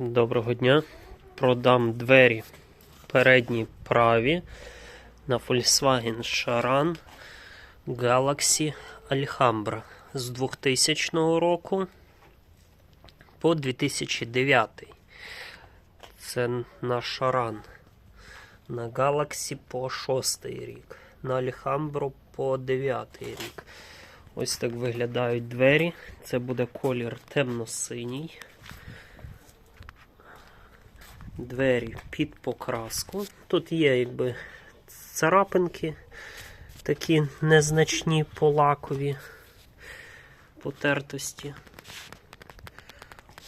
Доброго дня. Продам двері передні праві на Volkswagen Charan Galaxy Alhambra з 2000 року по 2009. Це на Charan. На Galaxy по 6 рік. На Alhambra по 9 рік. Ось так виглядають двері. Це буде колір темно-синій. Двері під покраску. Тут є якби царапинки, такі незначні по лакові потертості.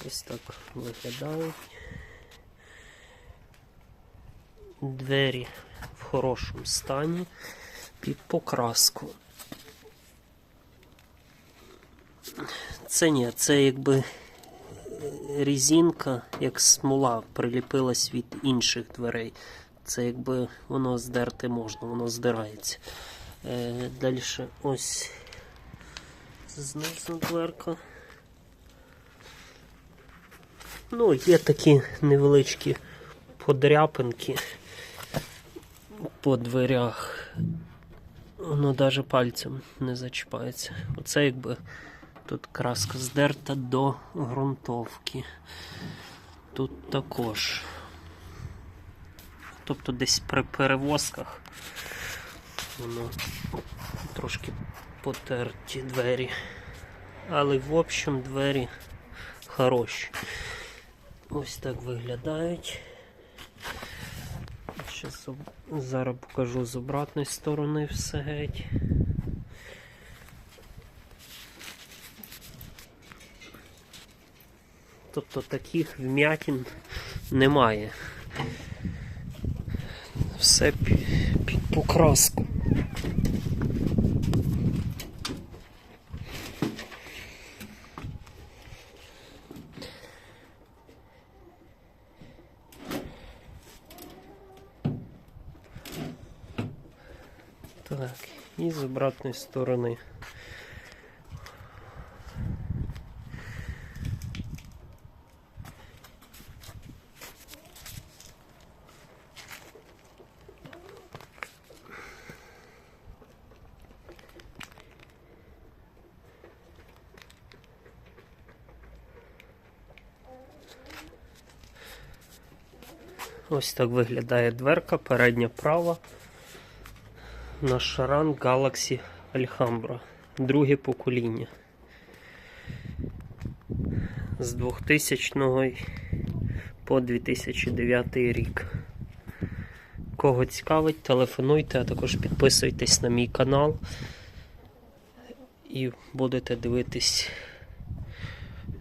Ось так виглядають. Двері в хорошому стані під покраску. Це ні, це якби різинка, як смола, приліпилась від інших дверей. Це якби воно здерти можна, воно здирається. Е, Далі ось знизу дверка. Ну, є такі невеличкі подряпинки по дверях. Воно навіть пальцем не зачіпається. Оце якби тут краска здерта до ґрунтовки. Тут також. Тобто десь при перевозках воно трошки потерті двері. Але в общем двері хороші. Ось так виглядають. Зараз покажу з обратної сторони все геть. Тобто таких вмятин немає. Все під покраску. Так, і з обратної сторони. Ось так виглядає дверка, передня права на Charan Galaxy Alhambra. Друге покоління. З 2000 по 2009 рік. Кого цікавить, телефонуйте, а також підписуйтесь на мій канал і будете дивитись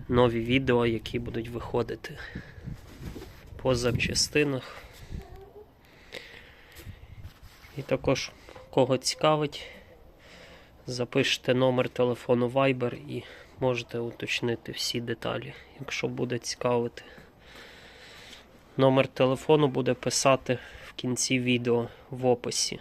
нові відео, які будуть виходити по запчастинах. І також, кого цікавить, запишете номер телефону Viber і можете уточнити всі деталі, якщо буде цікавити. Номер телефону буде писати в кінці відео в описі.